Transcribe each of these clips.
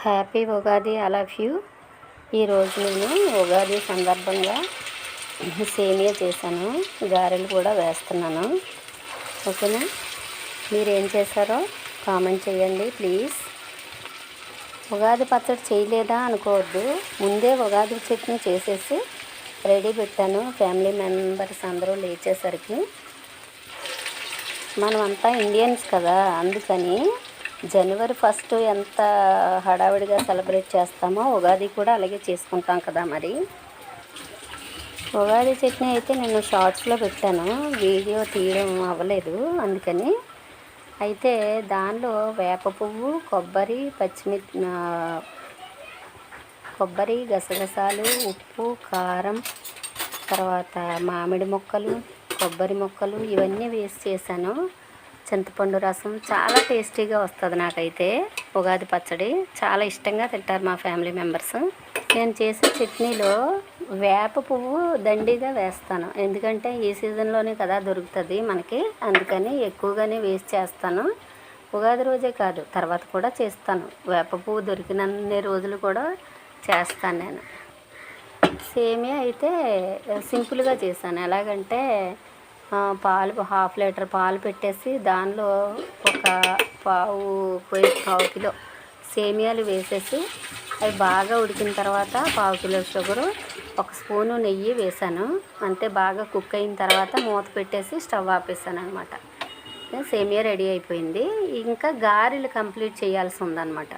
Happy Ugadi I love you. ఈరోజు నేను ఉగాది సందర్భంగా సేమియా చేశాను. గారెలు కూడా వేస్తున్నాను. ఓకేనా? మీరు ఏం చేశారో కామెంట్ చేయండి ప్లీజ్. ఉగాది పచ్చడి చేయలేదా అనుకోవద్దు. ముందే ఉగాది చట్నీ చేసేసి రెడీ పెట్టాను. ఫ్యామిలీ మెంబర్స్ అందరూ లేచేసరికి. మనమంతా ఇండియన్స్ కదా అందుకని జనవరి ఫస్ట్ ఎంత హడావిడిగా సెలబ్రేట్ చేస్తామో ఉగాది కూడా అలాగే చేసుకుంటాం కదా మరి. ఉగాది చట్నీ అయితే నేను షార్ట్స్లో పెట్టాను. వీడియో తీయడం అవ్వలేదు అందుకని. అయితే దానిలో వేప పువ్వు కొబ్బరి పచ్చిమిర్చి కొబ్బరి గసగసాలు ఉప్పు కారం తర్వాత మామిడి ముక్కలు కొబ్బరి ముక్కలు ఇవన్నీ వేసి చేశాను. చింతపండు రసం చాలా టేస్టీగా వస్తుంది నాకైతే. ఉగాది పచ్చడి చాలా ఇష్టంగా తింటారు మా ఫ్యామిలీ మెంబర్స్. నేను చేసే చట్నీలో వేప పువ్వు దండిగా వేస్తాను. ఎందుకంటే ఈ సీజన్లోనే కదా దొరుకుతుంది మనకి. అందుకని ఎక్కువగానే వేస్ట్ చేస్తాను. ఉగాది రోజే కాదు తర్వాత కూడా చేస్తాను. వేప పువ్వు దొరికినన్ని రోజులు కూడా చేస్తాను నేను. సేమియా అయితే సింపుల్గా చేశాను. ఎలాగంటే పాలు హాఫ్ లీటర్ పాలు పెట్టేసి దానిలో ఒక పావు పోయి పావు కిలో సేమియాలు వేసేసి అవి బాగా ఉడికిన తర్వాత పావు కిలో షుగరు ఒక స్పూను నెయ్యి వేసాను. అంతే బాగా కుక్ అయిన తర్వాత మూత పెట్టేసి స్టవ్ ఆపేసాను అనమాట సేమియా రెడీ అయిపోయింది. ఇంకా గారెలు కంప్లీట్ చేయాల్సి ఉందన్నమాట.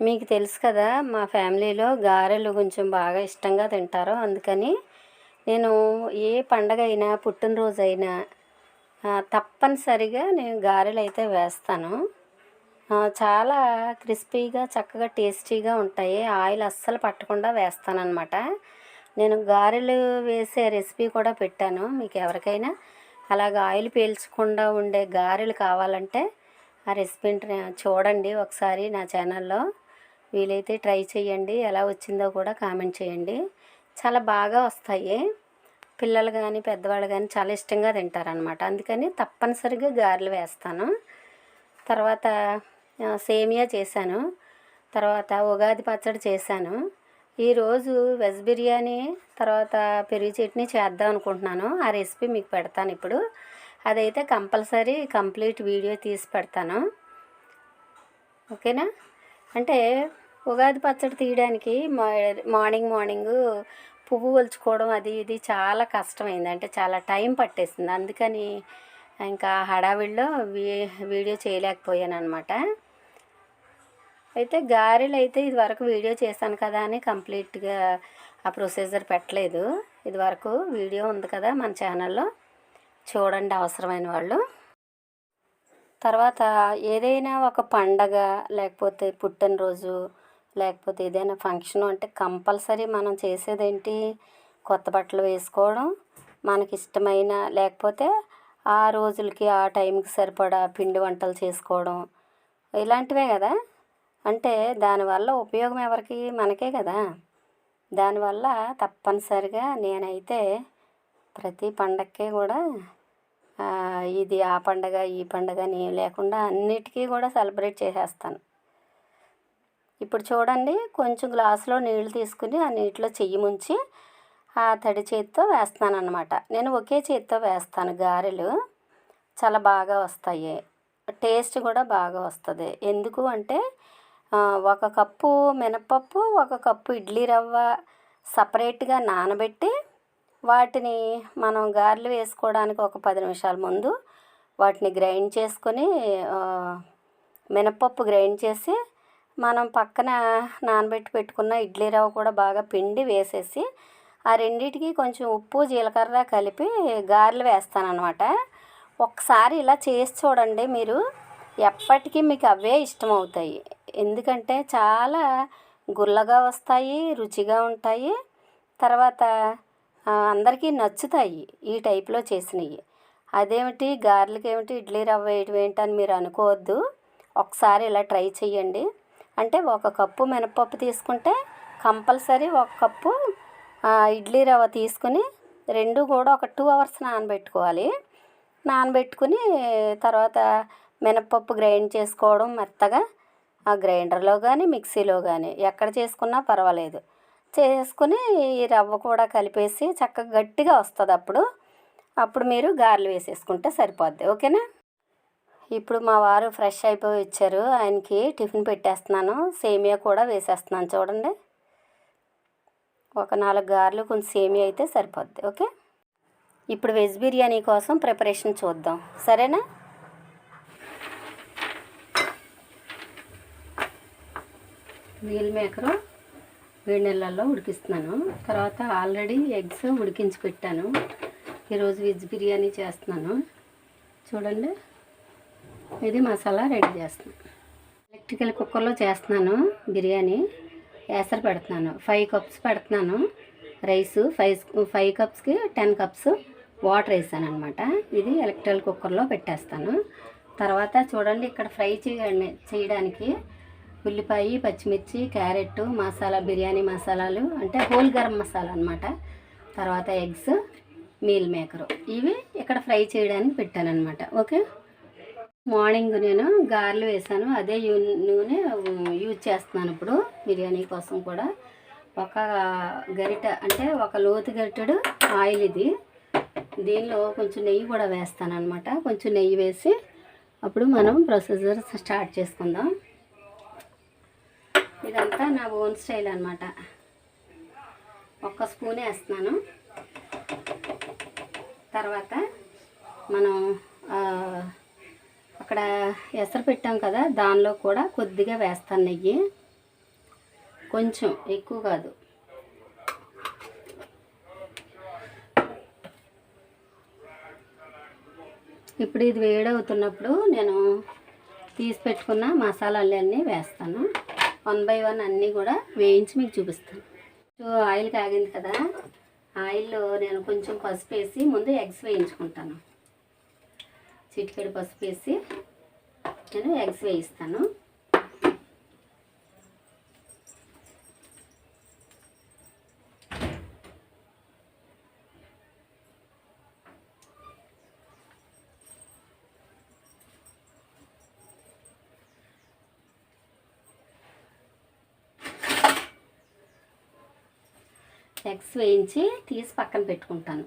మీకు తెలుసు కదా మా ఫ్యామిలీలో గారెలు కొంచెం బాగా ఇష్టంగా తింటారు. అందుకని నేను ఏ పండగ అయినా పుట్టినరోజు అయినా తప్పనిసరిగా నేను గారెలు అయితే వేస్తాను చాలా క్రిస్పీగా చక్కగా టేస్టీగా ఉంటాయి. ఆయిల్ అస్సలు పట్టకుండా వేస్తానన్నమాట. నేను గారెలు వేసే రెసిపీ కూడా పెట్టాను మీకు ఎవరికైనా అలాగ ఆయిల్ పీల్చకుండా ఉండే గారెలు కావాలంటే ఆ రెసిపీని చూడండి ఒకసారి నా ఛానల్లో. వీలైతే ట్రై చేయండి. ఎలా వచ్చిందో కూడా కామెంట్ చేయండి. చాలా బాగా వస్తాయి. పిల్లలు కానీ పెద్దవాళ్ళు కానీ చాలా ఇష్టంగా తింటారనమాట అందుకని తప్పనిసరిగా గారెలు వేస్తాను. తర్వాత సేమియా చేశాను. తర్వాత ఉగాది పచ్చడి చేశాను. ఈరోజు వెజ్ బిర్యానీ తర్వాత పెరుగు చట్నీ చేద్దాం అనుకుంటున్నాను. ఆ రెసిపీ మీకు పెడతాను ఇప్పుడు. అదైతే కంపల్సరీ కంప్లీట్ వీడియో తీసి పెడతాను. ఓకేనా? అంటే ఉగాది పచ్చడి తీయడానికి మార్నింగ్ మార్నింగ్ పువ్వు ఒలుచుకోవడం అది ఇది చాలా కష్టమైంది. అంటే చాలా టైం పట్టేసింది. అందుకని ఇంకా హడావిడిలో వీ వీడియో చేయలేకపోయాను అనమాట అయితే గారెలు అయితే ఇదివరకు వీడియో చేశాను కదా అని కంప్లీట్గా ఆ ప్రొసీజర్ పెట్టలేదు. ఇదివరకు వీడియో ఉంది కదా మన ఛానల్లో. చూడండి అవసరమైన వాళ్ళు. తర్వాత ఏదైనా ఒక పండగ లేకపోతే పుట్టినరోజు లేకపోతే ఏదైనా ఫంక్షన్ అంటే కంపల్సరీ మనం చేసేదేంటి? కొత్త బట్టలు వేసుకోవడం మనకి ఇష్టమైన లేకపోతే ఆ రోజులకి ఆ టైంకి సరిపడా పిండి వంటలు చేసుకోవడం ఇలాంటివే కదా? అంటే దానివల్ల ఉపయోగం ఎవరికి? మనకే కదా. దానివల్ల తప్పనిసరిగా నేనైతే ప్రతి పండక్కి కూడా ఇది ఆ పండగ ఈ పండగ అని లేకుండా అన్నిటికీ కూడా సెలబ్రేట్ చేసేస్తాను. ఇప్పుడు చూడండి కొంచెం గ్లాసులో నీళ్ళు తీసుకుని ఆ నీటిలో చెయ్యి ముంచి ఆ తడి చేతితో వేస్తాను అనమాట నేను ఒకే చేతితో వేస్తాను గారెలు. చాలా బాగా వస్తాయి. టేస్ట్ కూడా బాగా వస్తుంది. ఎందుకు అంటే ఒక కప్పు మినపప్పు ఒక కప్పు ఇడ్లీ రవ్వ సపరేట్గా నానబెట్టి వాటిని మనం గారెలు వేసుకోవడానికి ఒక పది నిమిషాల ముందు వాటిని గ్రైండ్ చేసుకొని మినపప్పు గ్రైండ్ చేసి మనం పక్కన నానబెట్టి పెట్టుకున్న ఇడ్లీ రవ్వ కూడా బాగా పిండి వేసేసి ఆ రెండిటికి కొంచెం ఉప్పు జీలకర్ర కలిపి గారెలు వేస్తానమాట ఒకసారి ఇలా చేసి చూడండి మీరు. ఎప్పటికీ మీకు అవే ఇష్టమవుతాయి. ఎందుకంటే చాలా గుల్లగా వస్తాయి రుచిగా ఉంటాయి. తర్వాత అందరికీ నచ్చుతాయి ఈ టైప్లో చేసినవి. అదేమిటి? గారెలకి ఏమిటి ఇడ్లీ రవ్వ వేయటం ఏంటని మీరు అనుకోవద్దు. ఒకసారి ఇలా ట్రై చేయండి అంటే ఒక కప్పు మినపప్పు తీసుకుంటే కంపల్సరీ ఒక కప్పు ఇడ్లీ రవ్వ తీసుకుని రెండు కూడా ఒక టూ అవర్స్ నానబెట్టుకోవాలి. నానబెట్టుకుని తర్వాత మినప్పప్పు గ్రైండ్ చేసుకోవడం మెత్తగా ఆ గ్రైండర్లో కానీ మిక్సీలో కానీ ఎక్కడ చేసుకున్నా పర్వాలేదు. చేసుకుని ఈ రవ్వ కూడా కలిపేసి చక్కగా గట్టిగా వస్తుంది అప్పుడు అప్పుడు మీరు గారెలు వేసేసుకుంటే సరిపోద్ది. ఓకేనా? ఇప్పుడు మా వారు ఫ్రెష్ అయిపోయి వచ్చారు. ఆయనకి టిఫిన్ పెట్టేస్తున్నాను. సేమియా కూడా వేసేస్తున్నాను. చూడండి. ఒక నాలుగు గారెలు కొంచెం సేమియా అయితే సరిపోద్ది. ఓకే? ఇప్పుడు వెజ్ బిర్యానీ కోసం ప్రిపరేషన్ చూద్దాం. సరేనా? మీల్ మేకరు వేడి నెలల్లో ఉడికిస్తున్నాను. తర్వాత ఆల్రెడీ ఎగ్స్ ఉడికించి పెట్టాను. ఈరోజు వెజ్ బిర్యానీ చేస్తున్నాను. చూడండి. ఇది మసాలా రెడీ చేస్తున్నాను ఎలక్ట్రికల్ కుక్కర్లో చేస్తున్నాను బిర్యానీ. ఎసరు పెడుతున్నాను. ఫైవ్ కప్స్ పెడుతున్నాను. రైస్ ఫైవ్ ఫైవ్ కప్స్కి టెన్ కప్స్ వాటర్ వేసాను అనమాట ఇది ఎలక్ట్రికల్ కుక్కర్లో పెట్టేస్తాను. తర్వాత చూడండి ఇక్కడ ఫ్రై చేయండి చేయడానికి ఉల్లిపాయ పచ్చిమిర్చి క్యారెట్ మసాలా బిర్యానీ మసాలాలు అంటే హోల్ గరం మసాలా అనమాట తర్వాత ఎగ్స్ మీల్ మేకరు ఇవి ఇక్కడ ఫ్రై చేయడానికి పెట్టాను అనమాట ఓకే? మార్నింగ్ నేను గారెలు వేసాను. అదే యూ నూనె యూజ్ చేస్తున్నాను ఇప్పుడు బిర్యానీ కోసం కూడా. ఒక గరిట అంటే ఒక లోతు గరిటెడు ఆయిల్ ఇది. దీనిలో కొంచెం నెయ్యి కూడా వేస్తాను అనమాట కొంచెం నెయ్యి వేసి అప్పుడు మనం ప్రొసీజర్ స్టార్ట్ చేసుకుందాం. ఇదంతా నా ఓన్ స్టైల్ అనమాట ఒక్క స్పూన్ వేస్తున్నాను. తర్వాత మనం అక్కడ ఎసరు పెట్టాం కదా దానిలో కూడా కొద్దిగా వేస్తాను నెయ్యి. కొంచెం ఎక్కువ కాదు. ఇప్పుడు ఇది వేడవుతున్నప్పుడు నేను తీసి పెట్టుకున్న మసాలాలన్నీ వేస్తాను. వన్ బై వన్ అన్నీ కూడా వేయించి మీకు చూపిస్తాను. సో ఆయిల్ కాగింది కదా ఆయిల్లో నేను కొంచెం పసుపు వేసి ముందు ఎగ్స్ వేయించుకుంటాను. చిటికెడు పసుపు వేసి నేను ఎగ్స్ వేయిస్తాను. ఎగ్స్ వేయించి తీసి పక్కన పెట్టుకుంటాను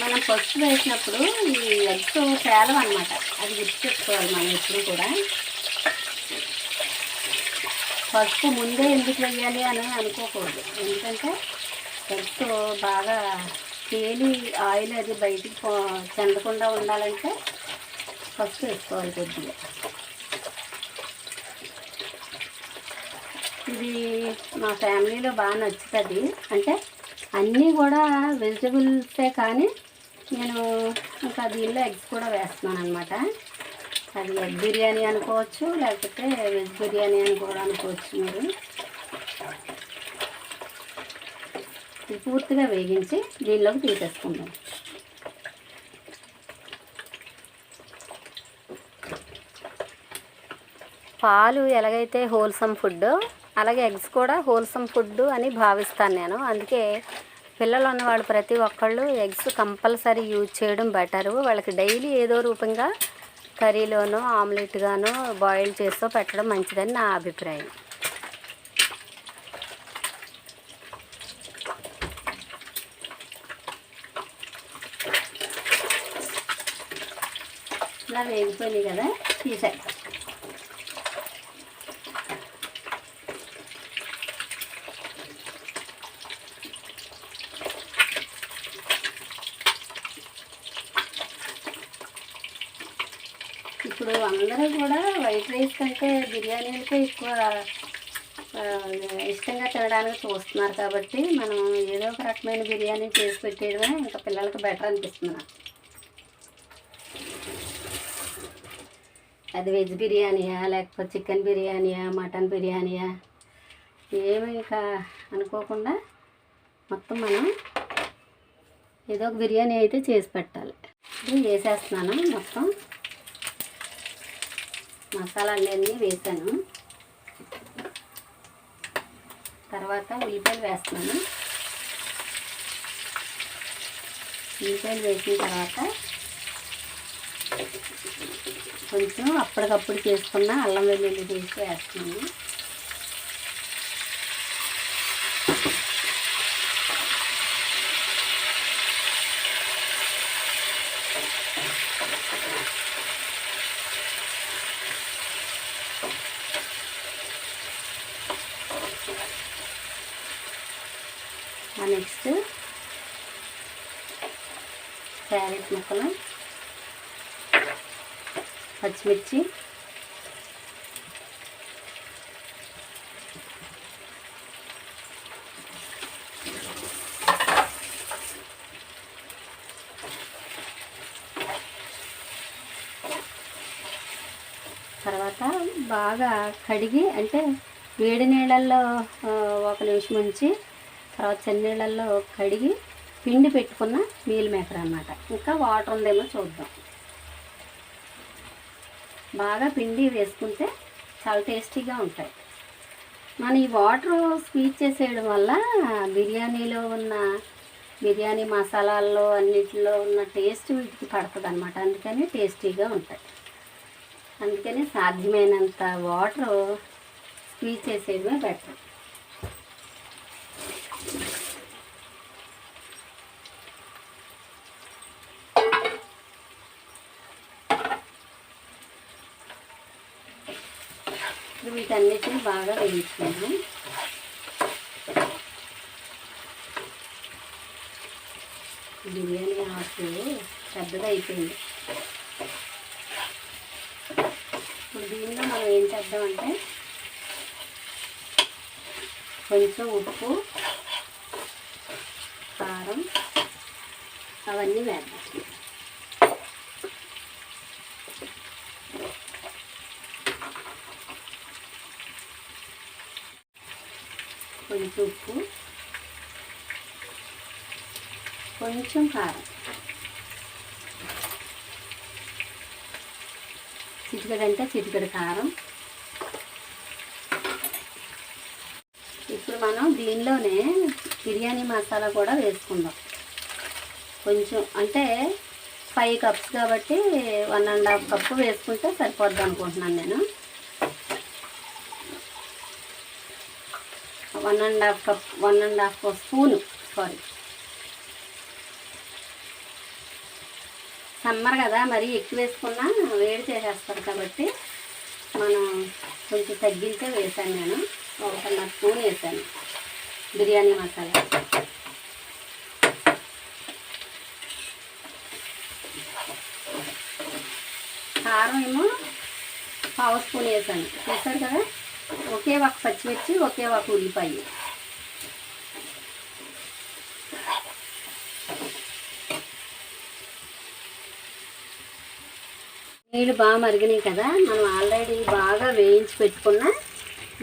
మనం పసుపు వేసినప్పుడు ఈ ఎగ్స్ తేలం అనమాట అది గుర్తుపెట్టుకోవాలి మనం ఎప్పుడు కూడా. పసుపు ముందే ఎందుకు వేయాలి అని అనుకోకూడదు. ఎందుకంటే ఎగ్స్ బాగా తేలి ఆయిల్ అది బయటికి పో- చెందకుండా ఉండాలంటే పసుపు వేసుకోవాలి కొద్దిగా. ఇది మా ఫ్యామిలీలో బాగా నచ్చుతుంది. అంటే అన్నీ కూడా వెజిటబుల్సే కానీ నేను ఇంకా దీనిలో ఎగ్స్ కూడా వేస్తున్నాను అనమాట అది ఎగ్ బిర్యానీ అనుకోవచ్చు లేకపోతే వెజ్ బిర్యానీ అని కూడా అనుకోవచ్చు మీరు. ఇది పూర్తిగా వేగించి దీనిలోకి తీసేసుకుందాం. పాలు ఎలాగైతే హోల్సమ్ ఫుడ్ అలాగే ఎగ్స్ కూడా హోల్సమ్ ఫుడ్ అని భావిస్తాను నేను. అందుకే పిల్లలు ఉన్నవాళ్ళు ప్రతి ఒక్కళ్ళు ఎగ్స్ కంపల్సరీ యూజ్ చేయడం బెటరు. వాళ్ళకి డైలీ ఏదో రూపంగా కర్రీలోనో ఆమ్లెట్గానో బాయిల్ చేస్తూ పెట్టడం మంచిదని నా అభిప్రాయం. ఇలా వేగిపోయినాయి కదా తీసాయి ఇప్పుడు అందరూ కూడా వైట్ రైస్ కంటే బిర్యానీలకే ఎక్కువ ఇష్టంగా తినడానికి చూస్తున్నారు కాబట్టి మనం ఏదో ఒక రకమైన బిర్యానీ చేసి పెట్టేయడమే ఇంకా పిల్లలకి బెటర్ అనిపిస్తుంది అది వెజ్ బిర్యానీయా లేకపోతే చికెన్ బిర్యానీయా మటన్ బిర్యానీయా ఏమి ఇంకా అనుకోకుండా మొత్తం మనం ఏదో ఒక బిర్యానీ అయితే చేసి పెట్టాలి. ఇది వేసేస్తున్నాను మొత్తం. మసాలా అన్నీ వేసాను. తర్వాత ఉల్లిపాయలు వేస్తున్నాను. ఉల్లిపాయలు వేసిన తర్వాత కొంచెం అప్పటికప్పుడు చేసుకున్న అల్లం వెల్లుల్లి పేస్ట్ వేస్తున్నాను. నెక్స్ట్ క్యారెట్ ముక్కలు పచ్చిమిర్చి తర్వాత బాగా కడిగి అంటే వేడి నీళ్ళల్లో ఒక నిమిషం ఉంచి తర్వాత చన్నీళ్ళల్లో కడిగి పిండి పెట్టుకున్న మీల్ మేకర్ అన్నమాట. ఇంకా వాటర్ ఉందేమో చూద్దాం. బాగా పిండి వేసుకుంటే చాలా టేస్టీగా ఉంటాయి. మనం ఈ వాటర్ స్వీట్ చేసేయడం వల్ల బిర్యానీలో ఉన్న బిర్యానీ మసాలాల్లో అన్నిటిలో ఉన్న టేస్ట్ వీటికి పడుతుంది అనమాట అందుకని టేస్టీగా ఉంటాయి. అందుకని సాధ్యమైనంత వాటర్ స్వీట్ చేసేయడమే బెటర్ ఇప్పుడు వీటన్నిటిని బాగా వేయించుకున్నాం బిర్యానీ ఆకు పెద్దగా అయిపోయింది. ఇప్పుడు దీనిలో మనం ఏం చేద్దామంటే కొంచెం ఉప్పు కారం అవన్నీ వేద్దాం కొంచెం ఉప్పు కొంచెం కారం. చిటికడ అంటే చిటికెడు కారం. ఇప్పుడు మనం దీనిలోనే బిర్యానీ మసాలా కూడా వేసుకుందాం. కొంచెం అంటే ఫైవ్ కప్స్ కాబట్టి వన్ అండ్ హాఫ్ కప్పు వేసుకుంటే సరిపోద్ది అనుకుంటున్నాను నేను. One and half cup one and half spoon. Sorry summer కదా మరి ఎక్కువ వేసుకున్నా వేడి చేసేస్తారు కాబట్టి మనం కొంచెం తగ్గించే వేసాను నేను. ఒకటిన్నర స్పూన్ వేసాను. బిర్యానీ మసాలా. కారం ఏమో పావు స్పూన్ వేసాను. చూసారు కదా? ఒకే ఒక పచ్చిమిర్చి ఒకే ఒక ఉల్లిపాయ. నీళ్ళు బాగా మరిగినాయి కదా మనం ఆల్రెడీ బాగా వేయించి పెట్టుకున్న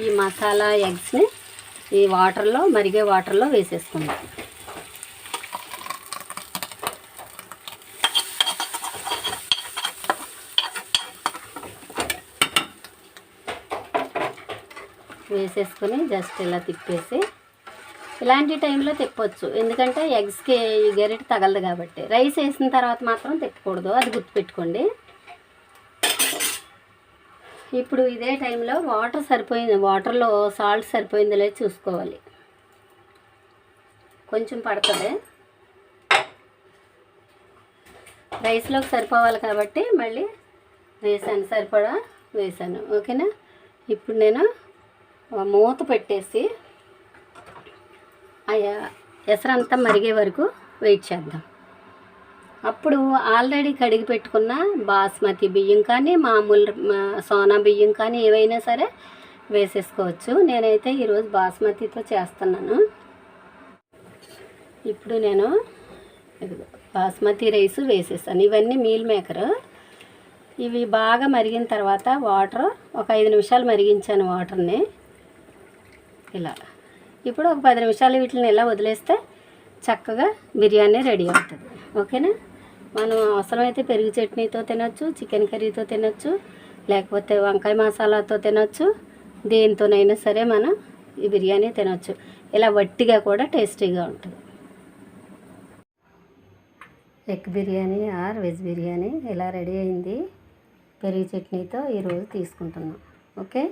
ఈ మసాలా ఎగ్స్ని ఈ వాటర్లో మరిగే వాటర్లో వేసేసుకుందాం. వేసేసుకొని జస్ట్ ఇలా తిప్పేసి ఇలాంటి టైంలో తిప్పొచ్చు. ఎందుకంటే ఎగ్స్కి ఈ గరిటె తగలదు కాబట్టి. రైస్ వేసిన తర్వాత మాత్రం తిప్పకూడదు. అది గుర్తుపెట్టుకోండి. ఇప్పుడు ఇదే టైంలో వాటర్ సరిపోయింది. వాటర్లో సాల్ట్ సరిపోయిందో లేదో చూసుకోవాలి. కొంచెం పడుతుంది. రైస్లోకి సరిపోవాలి కాబట్టి మళ్ళీ వేసాను. సరిపడా? వేసాను. ఓకేనా? ఇప్పుడు నేను మూత పెట్టేసి ఆ ఎసరంతా మరిగే వరకు వెయిట్ చేద్దాం. అప్పుడు ఆల్రెడీ కడిగి పెట్టుకున్న బాస్మతి బియ్యం కానీ మామూలు సోనా బియ్యం కానీ ఏవైనా సరే వేసేసుకోవచ్చు. నేనైతే ఈరోజు బాస్మతితో చేస్తున్నాను. ఇప్పుడు నేను బాస్మతి రైస్ వేసేసాను ఇవన్నీ మీల్ మేకర్. ఇవి బాగా మరిగిన తర్వాత వాటర్ ఒక ఐదు నిమిషాలు మరిగించాను వాటర్ని. ఇలా. ఇప్పుడు ఒక పది నిమిషాలు వీటిని ఇలా వదిలేస్తే చక్కగా బిర్యానీ రెడీ అవుతుంది. ఓకేనా? మనం అవసరమైతే పెరుగు చట్నీతో తినొచ్చు చికెన్ కర్రీతో తినొచ్చు లేకపోతే వంకాయ మసాలాతో తినొచ్చు. దేనితోనైనా సరే మనం ఈ బిర్యానీ తినొచ్చు. ఇలా వట్టిగా కూడా టేస్టీగా ఉంటుంది. Egg biryani or veg biryani ఇలా రెడీ అయింది. పెరుగు చట్నీతో ఈరోజు తీసుకుంటున్నాం. ఓకే?